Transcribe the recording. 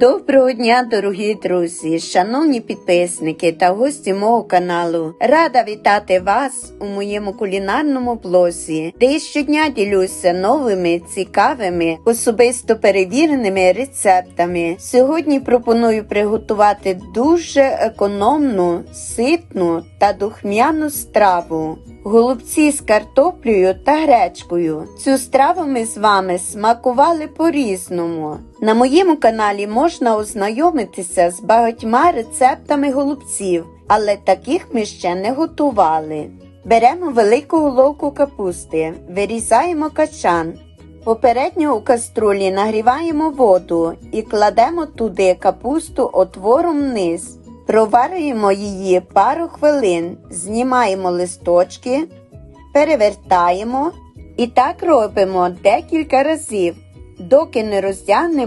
Доброго дня, дорогі друзі, шановні підписники та гості мого каналу. Рада вітати вас у моєму кулінарному блозі, де я щодня ділюся новими, цікавими, особисто перевіреними рецептами. Сьогодні пропоную приготувати дуже економну, ситну та духмяну страву. Голубці з картоплею та гречкою. Цю страву ми з вами смакували по-різному. На моєму каналі можна ознайомитися з багатьма рецептами голубців, але таких ми ще не готували. Беремо велику головку капусти, вирізаємо качан. Попередньо у каструлі нагріваємо воду і кладемо туди капусту отвором вниз. Проварюємо її пару хвилин, знімаємо листочки, перевертаємо і так робимо декілька разів, доки не роздягнемо